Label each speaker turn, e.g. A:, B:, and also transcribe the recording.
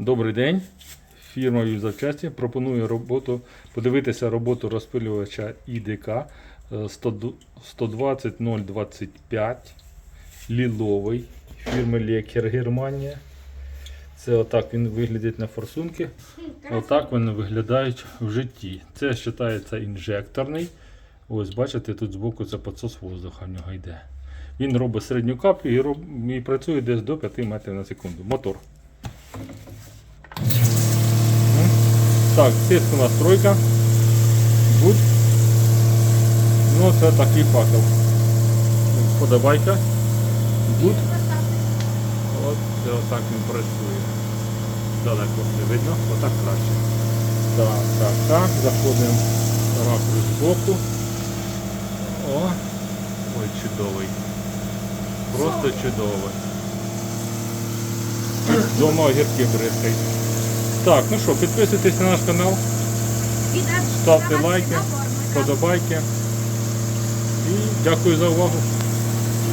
A: Добрий день. Фірма «Юзавчасті» пропонує роботу, подивитися роботу розпилювача ІДК е, 120.025 ліловий фірми Лекер Германія. Це отак він виглядить на форсунки. Отак вони виглядають в житті. Це вважається інжекторний. Ось бачите, тут збоку це підсос воздуха в нього йде. Він робить середню каплю і, роб... і працює десь до 5 метрів на секунду. Мотор. Так, тиск у нас тройка. Гуд. Ну, це такий факел. Подобайка. Гуд. От це отак він працює. Далеко не видно, отак краще. Так, так, так. Заходимо ракурс збоку. О! Ой, чудовий. Просто чудовий. Дома огірки бризкають. Так, ну що, підписуйтесь на наш канал, ставте лайки, подобайки. І дякую за увагу.